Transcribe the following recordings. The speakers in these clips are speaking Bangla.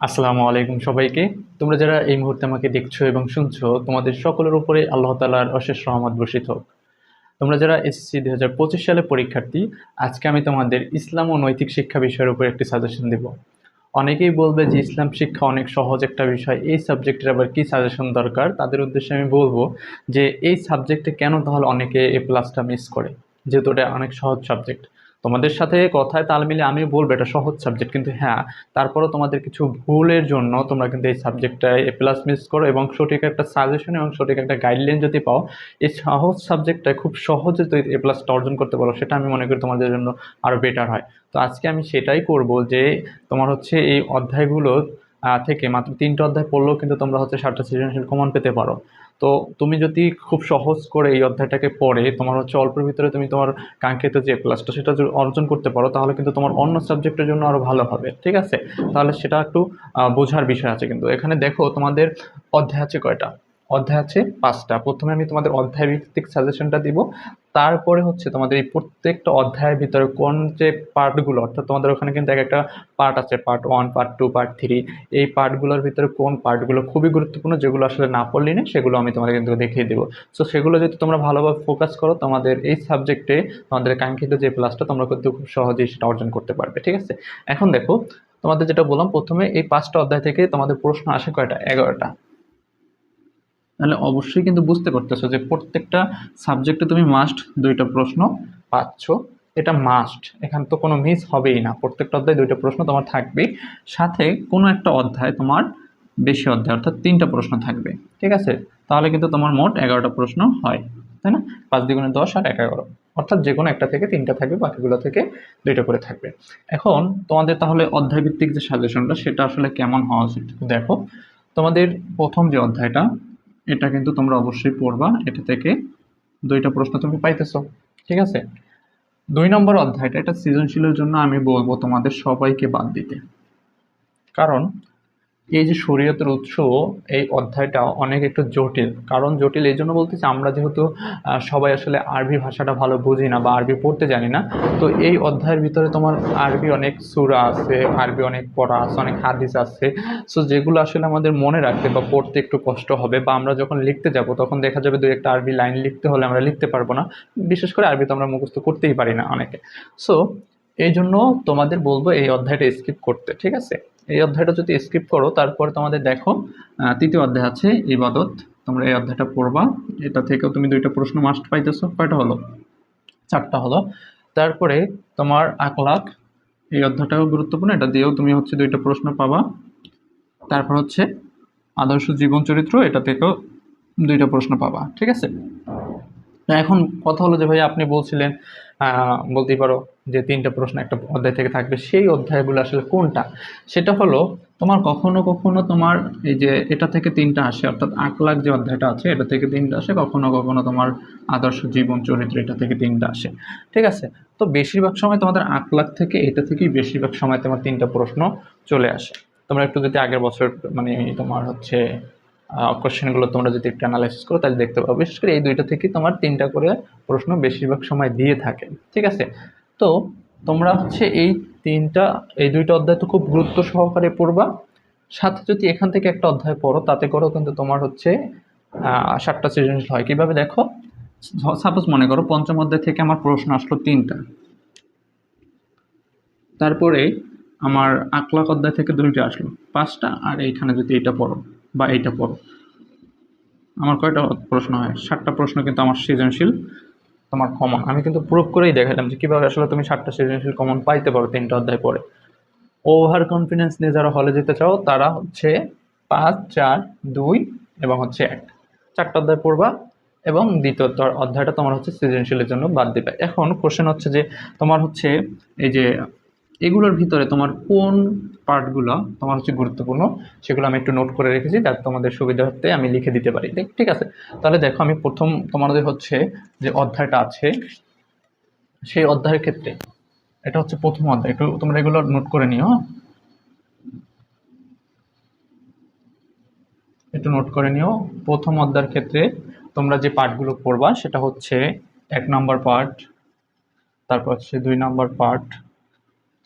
আসসালামু আলাইকুম সবাইকে। তোমরা যারা এই মুহূর্তে আমাকে দেখছ এবং শুনছো, তোমাদের সকলের উপরে আল্লাহ তালার অশেষ রহমত বসিত হোক। তোমরা যারা এসএসসি দু হাজার পঁচিশ সালে পরীক্ষার্থী, আজকে আমি তোমাদের ইসলাম ও নৈতিক শিক্ষা বিষয়ের উপর একটি সাজেশন দেব। অনেকেই বলবে যে ইসলাম শিক্ষা অনেক সহজ একটা বিষয়, এই সাবজেক্টের আবার কী সাজেশন দরকার? তাদের উদ্দেশ্যে আমি বলব যে এই সাবজেক্টে কেন তাহলে অনেকে এ প্লাসটা মিস করে? যেহেতু এটা অনেক সহজ সাবজেক্ট তোমাদের সাথে কথায় তাল মিলে আমি বলব, এটা সহজ সাবজেক্ট কিন্তু হ্যাঁ তারপরও তোমাদের কিছু ভুলের জন্য তোমরা কিন্তু এই সাবজেক্টটায় এ প্লাস মিস করো এবং সঠিক একটা সাজেশন এবং সঠিক একটা গাইডলাইন যদি পাও, এই সহজ সাবজেক্টটায় খুব সহজে তো এ প্লাসটা অর্জন করতে পারো, সেটা আমি মনে করি তোমাদের জন্য আরও বেটার হয়। তো আজকে আমি সেটাই করব যে, তোমার হচ্ছে এই অধ্যায়গুলো থেকে মাত্র তিনটা অধ্যায় পড়লেও কিন্তু তোমরা হচ্ছে সাতটা সৃজনশীল কমন পেতে পারো। তো তুমি যদি খুব সহজ করে এই অধ্যায়টাকে পড়ে, তোমার হচ্ছে অল্পের ভিতরে তুমি তোমার কাঙ্ক্ষিত যে প্লাসটা সেটা অর্জন করতে পারো, তাহলে কিন্তু তোমার অন্য সাবজেক্টের জন্য আরও ভালো হবে, ঠিক আছে? তাহলে সেটা একটু বোঝার বিষয় আছে কিন্তু। এখানে দেখো তোমাদের অধ্যায় আছে কয়টা? অধ্যায় আছে পাঁচটা। প্রথমে আমি তোমাদের অধ্যায় ভিত্তিক সাজেশনটা দিব। তারপরে হচ্ছে তোমাদের এই প্রত্যেকটা অধ্যায়ের ভিতরে কোন যে পার্টগুলো অর্থাৎ তোমাদের ওখানে কিন্তু এক একটা পার্ট আছে part one part two part three এই পার্টগুলোর ভিতরে কোন পার্টগুলো খুবই গুরুত্বপূর্ণ, যেগুলো আসলে না পড়লেই না সেগুলো আমি তোমাদের কিন্তু দেখিয়ে দেবো। সো সেগুলো যদি তোমরা ভালোভাবে ফোকাস করো, তোমাদের এই সাবজেক্টে তোমাদের কাঙ্ক্ষিত যে প্লাসটা তোমরা কিন্তু খুব সহজেই সেটা অর্জন করতে পারবে, ঠিক আছে? এখন দেখো, তোমাদের যেটা বললাম, প্রথমে এই পাঁচটা অধ্যায় থেকে তোমাদের প্রশ্ন আসে কয়টা? এগারোটা। তাহলে অবশ্যই কিন্তু বুঝতে পারতেছো যে প্রত্যেকটা সাবজেক্টে তুমি মাস্ট দুইটা প্রশ্ন পাচ্ছ। এটা মাস্ট এখানে তো কোনো মিস হবেই না। প্রত্যেকটা অধ্যায় দুইটা প্রশ্ন তোমার থাকবেই। সাথে কোনো একটা অধ্যায় তোমার বেশি অধ্যায়, অর্থাৎ তিনটা প্রশ্ন থাকবে। ঠিক আছে? তাহলে কিন্তু তোমার মোট এগারোটা প্রশ্ন হয়। তাই না? পাঁচ দ্বিগুণে দশ আর এক এগারো। অর্থাৎ যে কোনো একটা থেকে তিনটা থাকবে, বাকিগুলো থেকে দুইটা করে থাকবে। এখন তোমাদের তাহলে অধ্যায়ভিত্তিক যে সাজেশনটা সেটা আসলে কেমন হওয়া উচিত? দেখো, তোমাদের প্রথম যে অধ্যায়টা এটা কিন্তু তোমরা অবশ্যই পড়বা। এটা থেকে দুইটা প্রশ্ন তুমি পাইতেছ, ঠিক আছে? দুই নম্বর অধ্যায়টা, এটা সৃজনশীলের জন্য আমি বলব তোমাদের সবাইকে বাদ দিতে। কারণ এই যে শরীয়তের উৎস, এই অধ্যায়টা অনেক একটু জটিল। কারণ জটিল এই জন্য বলতেছি আমরা যেহেতু সবাই আসলে আরবি ভাষাটা ভালো বুঝি না বা আরবি পড়তে জানি না, তো এই অধ্যায়ের ভিতরে তোমার আরবি অনেক সুরা আছে, আরবি অনেক পড়া আছে, অনেক হাদিস আছে। সো যেগুলো আসলে আমাদের মনে রাখতে বা পড়তে একটু কষ্ট হবে বা আমরা যখন লিখতে যাব, তখন দেখা যাবে দুই একটা আরবি লাইন লিখতে হলে আমরা লিখতে পারব না। বিশেষ করে আরবি তো আমরা মুখস্থ করতেই পারি না অনেকে। সো এই জন্য তোমাদের বলব এই অধ্যায়টা স্কিপ করতে, ঠিক আছে? এই অধ্যায়টা যদি স্কিপ করো, তারপরে তোমাদের দেখো তৃতীয় অধ্যায় আছে, ইবাদত। তোমরা এই অধ্যায়টা পড়বা। এটা থেকেও তুমি দুইটা প্রশ্ন মাস্ট পাইতেছো। কয়টা হলো? চারটা হলো। তারপরে তোমার আকলাক এই অধ্যায়টাও গুরুত্বপূর্ণ। এটা দিয়েও তুমি হচ্ছে দুইটা প্রশ্ন পাবা। তারপর হচ্ছে আদর্শ জীবন চরিত্র, এটা থেকেও দুইটা প্রশ্ন পাবা। ঠিক আছে? এখন কথা হলো যে ভাই আপনি বলছিলেন বলতেই পারো যে তিনটা প্রশ্ন, একটা অধ্যায় থেকে থাকবে, সেই অধ্যায়গুলো আসলে কোনটা? সেটা হলো তোমার কখনো কখনো তোমার এই যে এটা থেকে তিনটা আসে, অর্থাৎ আকলাক যে অধ্যায়টা আছে, এটা থেকে তিনটা আসে, কখনো কখনো তোমার আদর্শ জীবন, চরিত্র এটা থেকে তিনটা আসে। ঠিক আছে? তো বেশিরভাগ সময় তোমাদের আকলাক থেকে এটা থেকেই বেশিরভাগ সময় তোমার তিনটা প্রশ্ন চলে আসে। তোমরা একটু যদি আগের বছর মানে তোমার হচ্ছে কোশ্চেনগুলো তোমরা যদি একটু অ্যানালাইসিস করো, তাহলে দেখতে পাবো। বিশেষ করে এই দুইটা থেকে তোমার তিনটা করে প্রশ্ন বেশিরভাগ সময় দিয়ে থাকে, ঠিক আছে? তো তোমরা হচ্ছে এই তিনটা, এই দুইটা অধ্যায় তো খুব গুরুত্ব সহকারে পড়বা। সাথে যদি এখান থেকে একটা অধ্যায় পড়ো, তাতে করেও কিন্তু তোমার হচ্ছে সাতটা সৃজনশীল হয়। কীভাবে দেখো? সাপোজ মনে করো পঞ্চম অধ্যায় থেকে আমার প্রশ্ন আসলো তিনটা। তারপরে আমার আকলাক অধ্যায় থেকে দুইটা আসলো, পাঁচটা, আর এইখানে যদি এটা পড়ো। বা এইটা পড়ো। আমার কয়টা প্রশ্ন হয়? সাতটা প্রশ্ন কিন্তু আমার সৃজনশীল, তোমার কমন। আমি কিন্তু প্রুভ করেই দেখালাম যে কীভাবে আসলে তুমি সাতটা সৃজনশীল কমন পাইতে পারো তিনটা অধ্যায় পরে। ওভার কনফিডেন্স নিয়ে যারা হলে যেতে চাও, তারা হচ্ছে পাঁচ, চার, দুই এবং হচ্ছে এক। চারটা অধ্যায় পড়বা এবং দ্বিতীয় অধ্যায়টা তোমার হচ্ছে সৃজনশীলের জন্য বাদ দিবে। এখন কোশ্চেন হচ্ছে যে তোমার হচ্ছে এই যে এগুলোর ভিতরে তোমার কোন পার্টগুলো তোমার হচ্ছে গুরুত্বপূর্ণ, সেগুলো আমি একটু নোট করে রেখেছি যাতে তোমাদের সুবিধার্থে আমি লিখে দিতে পারি। ঠিক- আছে? তাহলে দেখো আমি প্রথম তোমাদের হচ্ছে যে অধ্যায়টা আছে, সেই অধ্যায়ের ক্ষেত্রে, এটা হচ্ছে প্রথম অধ্যায়। একটু তোমরা এগুলো নোট করে নিও হ্যাঁ? একটু নোট করে নিও। প্রথম অধ্যায়ের ক্ষেত্রে তোমরা যে পার্টগুলো পড়বা, সেটা হচ্ছে এক নম্বর পার্ট তারপর হচ্ছে দুই নম্বর পার্ট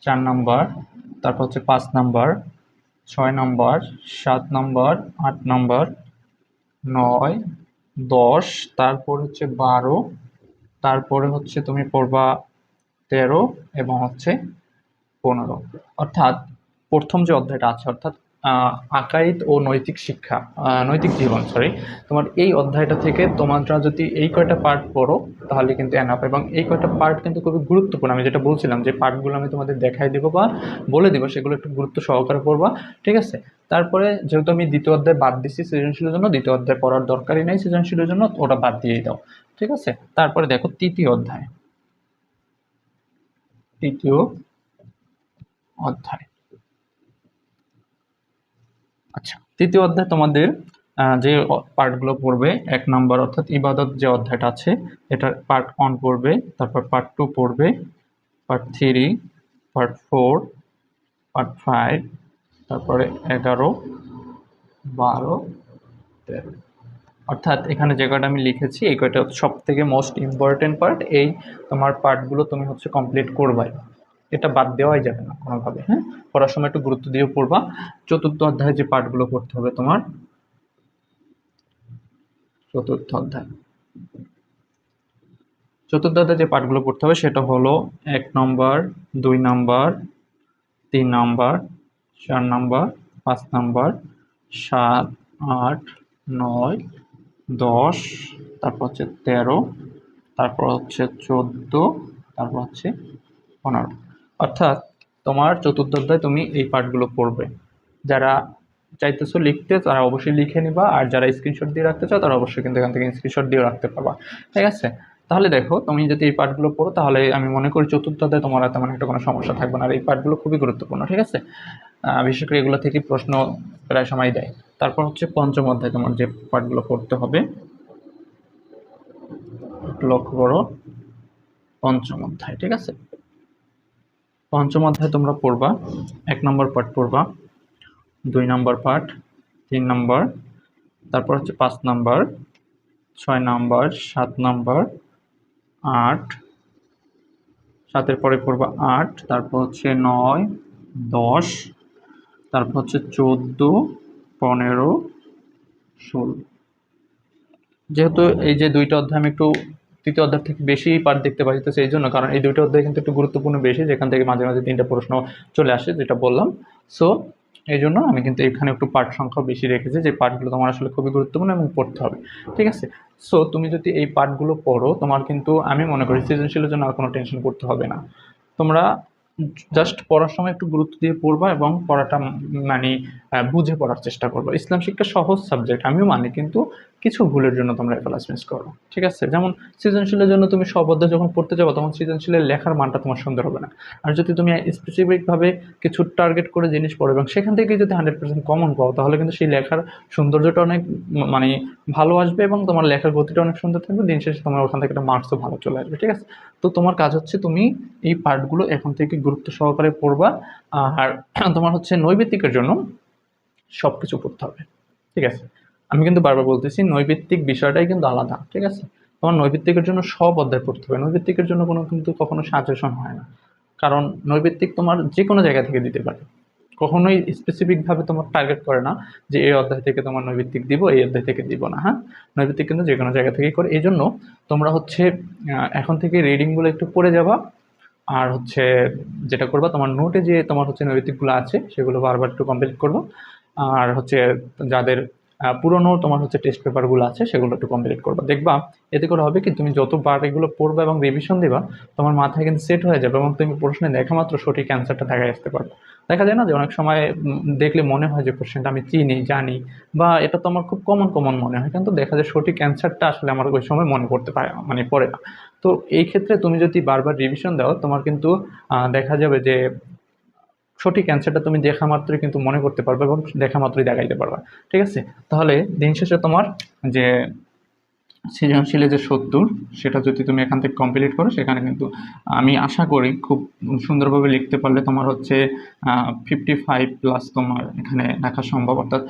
চার নাম্বার, তারপর হচ্ছে পাঁচ নাম্বার, ছয় নম্বর, সাত নম্বর, আট নম্বর, নয়, দশ, তারপর হচ্ছে বারো, তারপরে হচ্ছে তুমি পড়বা তেরো এবং হচ্ছে পনেরো। অর্থাৎ প্রথম যে অধ্যায়টা আছে, অর্থাৎ আকাইদ ও নৈতিক শিক্ষা নৈতিক জীবন সরি তোমার এই অধ্যায়টা থেকে তোমরা যদি এই কয়টা পার্ট পড়ো, তাহলে কিন্তু এনাফ এবং এই কয়টা পার্ট কিন্তু খুবই গুরুত্বপূর্ণ। আমি যেটা বলছিলাম যে পার্টগুলো আমি তোমাদের দেখাই দেবো বা বলে দেবো, সেগুলো একটু গুরুত্ব সহকারে পড়বা, ঠিক আছে? তারপরে যেহেতু আমি দ্বিতীয় অধ্যায় বাদ দিচ্ছি সৃজনশীলের জন্য, দ্বিতীয় অধ্যায় পড়ার দরকারই নেই সৃজনশীলের জন্য, ওটা বাদ দিয়েই দাও, ঠিক আছে? তারপরে দেখো তৃতীয় অধ্যায়। তৃতীয় অধ্যায়। আচ্ছা তৃতীয় অধ্যায় তোমাদের যে পার্টগুলো পড়বে, এক নম্বর অর্থাৎ ইবাদত যে অধ্যায়টা আছে, এটার পার্ট ওয়ান পড়বে, তারপর পার্ট টু পড়বে, part three part four part five তারপরে এগারো, বারো, তেরো। অর্থাৎ এখানে যে কয়টা আমি লিখেছি, এই কয়টা সব থেকে মোস্ট ইম্পর্টেন্ট পার্ট এই তোমার পার্টগুলো তুমি হচ্ছে কমপ্লিট করবাই। এটা বাদ দেওয়াই যাবে না কোনোভাবে হ্যাঁ? পড়ার সময় একটু গুরুত্ব দিয়ে পড়বা। চতুর্থ অধ্যায়ে যে পার্টগুলো পড়তে হবে তোমার, চতুর্থ অধ্যায়। চতুর্থ অধ্যায়ে যে পার্টগুলো পড়তে হবে সেটা হলো এক নম্বর, দুই নম্বর, তিন নম্বর, চার নম্বর, পাঁচ নম্বর, সাত, আট, নয়, দশ, তারপর হচ্ছে তেরো, তারপর হচ্ছে চোদ্দ, তারপর হচ্ছে পনেরো। অর্থাৎ তোমার চতুর্থ অধ্যায় তুমি এই পার্টগুলো পড়বে। যারা চাইতেছো লিখতে, তারা অবশ্যই লিখে নিবা, আর যারা স্ক্রিনশট দিয়ে রাখতে চাও, তারা অবশ্যই কিন্তু এখান থেকে স্ক্রিনশট দিয়ে রাখতে পারবা। ঠিক আছে? তাহলে দেখো, তুমি যদি এই পার্টগুলো পড়ো, তাহলে আমি মনে করি চতুর্থ অধ্যায়ে তোমার তেমন একটা কোনো সমস্যা থাকবে না, আর এই পার্টগুলো খুবই গুরুত্বপূর্ণ, ঠিক আছে? বিশেষ করে এগুলো থেকে প্রশ্ন প্রায় সময় দেয়। তারপর হচ্ছে পঞ্চম অধ্যায় তোমার যে পার্টগুলো পড়তে হবে। লক্ষ্য করো, পঞ্চম অধ্যায়, ঠিক আছে? পঞ্চম অধ্যায় তোমরা পড়বা, এক নম্বর পার্ট পড়বা, দুই নম্বর পার্ট তিন নম্বর, তারপর হচ্ছে পাঁচ নম্বর, ছয় নম্বর, সাত নম্বর, আট, সাতের পরে পড়বা আট, তারপর হচ্ছে নয়, দশ, তারপর হচ্ছে চোদ্দ, পনেরো, ষোলো। যেহেতু এই যে দুইটা অধ্যায় আমি একটু তৃতীয় অধ্যায় থেকে বেশি পার্ট দেখতে পাই তো সেই জন্য, কারণ এই দুইটা অধ্যায় কিন্তু একটু গুরুত্বপূর্ণ বেশি, যেখান থেকে মাঝে মাঝে তিনটা প্রশ্ন চলে আসে, যেটা বললাম। সো এই জন্য আমি কিন্তু এখানে একটু পার্ট সংখ্যা বেশি রেখেছি, যে পার্টগুলো তোমার আসলে খুবই গুরুত্বপূর্ণ এবং পড়তে হবে, ঠিক আছে? সো তুমি যদি এই পার্টগুলো পড়ো, তোমার কিন্তু, আমি মনে করি সৃজনশীলের জন্য আর কোনো টেনশন করতে হবে না। তোমরা জাস্ট পড়ার সময় একটু গুরুত্ব দিয়ে পড়বা এবং পড়াটা মানে বুঝে পড়ার চেষ্টা করব। ইসলাম শিক্ষা সহজ সাবজেক্ট আমিও মানি, কিন্তু কিছু ভুলের জন্য তোমরা ক্লাস মিস করো, ঠিক আছে? যেমন সৃজনশীলের জন্য তুমি সব অধ্যায় যখন পড়তে যাব, তখন সৃজনশীলের লেখার মানটা তোমার সুন্দর হবে না। আর যদি তুমি স্পেসিফিকভাবে কিছু টার্গেট করে জিনিস পড়ো, এবং সেখান থেকে যদি হান্ড্রেড পার্সেন্ট কমন পাও, তাহলে কিন্তু সেই লেখার সৌন্দর্যটা অনেক মানে ভালো আসবে, এবং তোমার লেখার গতিটা অনেক সুন্দর থাকবে। দিন শেষে তোমার ওখান থেকে একটা মার্কসও ভালো চলে আসবে, ঠিক আছে? তো তোমার কাজ হচ্ছে তুমি এই পার্টগুলো এখন থেকে গুরুত্ব সহকারে পড়বা, আর তোমার হচ্ছে নৈবেত্তিকের জন্য সব কিছু পড়তে হবে, ঠিক আছে? আমি কিন্তু বারবার বলতেছি, নৈবেত্তিক বিষয়টাই কিন্তু আলাদা, ঠিক আছে? তোমার নৈবেত্তিকের জন্য সব অধ্যায় পড়তে হবে, নৈবেত্তিকের জন্য কোনো কিন্তু কখনো সাজেশন হয় না। কারণ নৈবেত্তিক তোমার যে কোনো জায়গা থেকে দিতে পারে। কখনোই স্পেসিফিকভাবে তোমার টার্গেট করে না যে এই অধ্যায় থেকে তোমার নৈবেত্তিক দিব, এই অধ্যায় থেকে দিব না হ্যাঁ? নৈবেত্তিক কিন্তু যে কোনো জায়গা থেকেই করে। এই জন্য তোমরা হচ্ছে এখন থেকে রিডিংগুলো একটু পড়ে যাবা, আর হচ্ছে যেটা করবা, তোমার নোটে যে তোমার হচ্ছে নৈতিকগুলো আছে, সেগুলো বারবার একটু কমপ্লিট করব। আর হচ্ছে যাদের পুরনো তোমার হচ্ছে টেস্ট পেপারগুলো আছে, সেগুলো একটু কমপ্লিট করবা। দেখবা, এতে করে হবে কি, তুমি যতবার এগুলো পড়বে এবং রিভিশন দিবা, তোমার মাথায় কিন্তু সেট হয়ে যাবে এবং তুমি প্রশ্নে দেখা মাত্র সঠিক অ্যান্সারটা দেখা আসতে পারবে। দেখা যায় না যে অনেক সময় দেখলে মনে হয় যে কোশ্চেনটা আমি চিনি, জানি, বা এটা তো আমার খুব কমন কমন মনে হয়, কিন্তু দেখা যায় সঠিক অ্যান্সারটা আসলে আমার ওই সময় মনে করতে পারে মানে পড়ে না। তো এই ক্ষেত্রে তুমি যদি বারবার রিভিশন দাও, তোমার কিন্তু দেখা যাবে যে সঠিক অ্যান্সারটা তুমি দেখা মাত্রই কিন্তু মনে করতে পারবে এবং দেখা মাত্রই দেখাইতে পারবে। ঠিক আছে? তাহলে দিন শেষে তোমার যে সৃজনশীলে যে সত্তর, সেটা যদি তুমি এখান থেকে কমপ্লিট করো, সেখানে কিন্তু আমি আশা করি খুব সুন্দরভাবে লিখতে পারলে তোমার হচ্ছে ফিফটি ফাইভ প্লাস তোমার এখানে রাখা সম্ভব। অর্থাৎ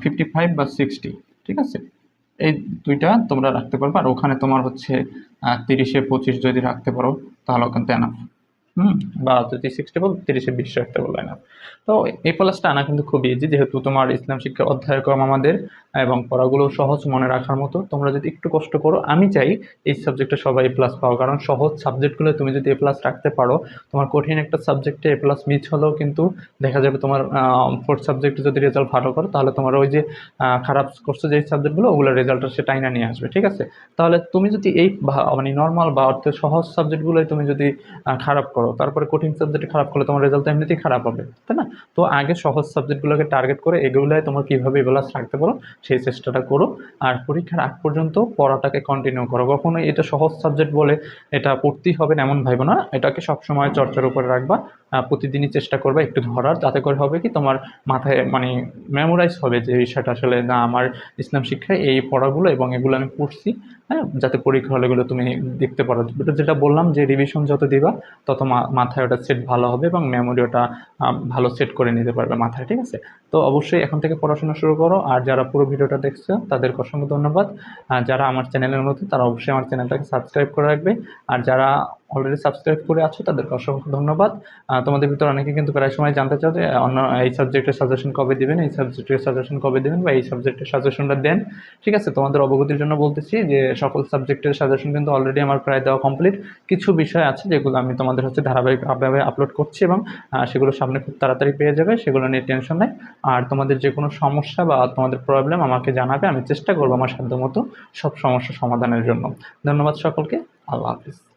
ফিফটি ফাইভ বা সিক্সটি ঠিক আছে? এই দুইটা তোমরা রাখতে পারবে। আর ওখানে তোমার হচ্ছে তিরিশে পঁচিশ যদি রাখতে পারো, তাহলে কিন্তু এনাফ হুম, বা যদি সিক্সটি বল, তিরিশে বিশ রাখতে বলবে না তো এই প্লাসটা আনা কিন্তু খুব ইজি যেহেতু তোমার ইসলাম শিক্ষা অধ্যায়ক্রম আমাদের এবং পড়াগুলো সহজ মনে রাখার মতো। তোমরা যদি একটু কষ্ট করো, আমি চাই এই সাবজেক্টে সবাই প্লাস পাও, কারণ সহজ সাবজেক্টগুলো তুমি যদি এ প্লাস রাখতে পারো, তোমার কঠিন একটা সাবজেক্টে এ প্লাস মিস হলেও কিন্তু দেখা যাবে তোমার ফোর্থ সাবজেক্টে যদি রেজাল্ট ভালো করো, তাহলে তোমার ওই যে খারাপ করছ যে সাবজেক্টগুলো ওগুলোর রেজাল্টটা সে টাইনা নিয়ে আসবে, ঠিক আছে? তাহলে তুমি যদি এই মানে নর্মাল বা অর্থে সহজ সাবজেক্টগুলোই তুমি যদি খারাপ করো তারপরে কঠিন সাবজেক্টে খারাপ করলে তোমার রেজাল্ট এমনিতেই খারাপ হবে, তাই না? তো আগে সহজ সাবজেক্টগুলোকে টার্গেট করে এগুলোয় তোমার কীভাবে এগুলাস রাখতে পারো, সেই চেষ্টাটা করো। আর পরীক্ষার আগ পর্যন্ত পড়াটাকে কন্টিনিউ করো। কখনোই এটা সহজ সাবজেক্ট বলে এটা পড়তেই হবে এমন ভাইবো না। এটাকে সবসময় চর্চার উপরে রাখবা প্রতিদিনই চেষ্টা করবে একটু ধরার, তাতে করে হবে কি তোমার মাথায় মানে মেমোরাইজ হবে যে বিষয়টা আসলে না, আমার ইসলাম শিক্ষায় এই পড়াগুলো এবং এগুলো আমি পড়ছি। হ্যাঁ যাতে পরীক্ষা হলে গুলো তুমি দেখতে পারো। যেটা বললাম যে রিভিশন যত দিবা, তত মাথায় ওটা সেট ভালো হবে এবং মেমোরি ওটা ভালো সেট করে নিতে পারবে মাথায়, ঠিক আছে? তো অবশ্যই এখন থেকে পড়াশোনা শুরু করো, আর যারা পুরো ভিডিওটা দেখছ, তাদেরকে অসংখ্য ধন্যবাদ। আর যারা আমার চ্যানেলের মধ্যে তারা অবশ্যই আমার চ্যানেলটাকে সাবস্ক্রাইব করে রাখবে। আর যারা অলরেডি সাবস্ক্রাইব করে আছো, তাদেরকে অসংখ্য ধন্যবাদ। তোমাদের ভিতরে অনেকে কিন্তু প্রায় সময় জানতে চাও যে অন্য এই সাবজেক্টের সাজেশন কবে দিবেন, এই সাবজেক্টের সাজেশন কবে দিবেন বা এই সাবজেক্টের সাজেশনটা দেন। ঠিক আছে, তোমাদের অবগতির জন্য বলতেছি যে, সকল সাবজেক্টের সাজেশন কিন্তু অলরেডি আমার প্রায় দেওয়া কমপ্লিট কিছু বিষয় আছে যেগুলো আমি তোমাদের হচ্ছে ধারাবাহিকভাবে আপলোড করছি এবং সেগুলো সামনে খুব তাড়াতাড়ি পেয়ে যাবে, সেগুলো নিয়ে টেনশন নেই। আর তোমাদের যে কোনো সমস্যা বা তোমাদের প্রবলেম আমাকে জানাবে, আমি চেষ্টা করব আমার সাধ্য মতো সব সমস্যা সমাধানের জন্য। ধন্যবাদ সকলকে, আল্লাহ হাফিজ।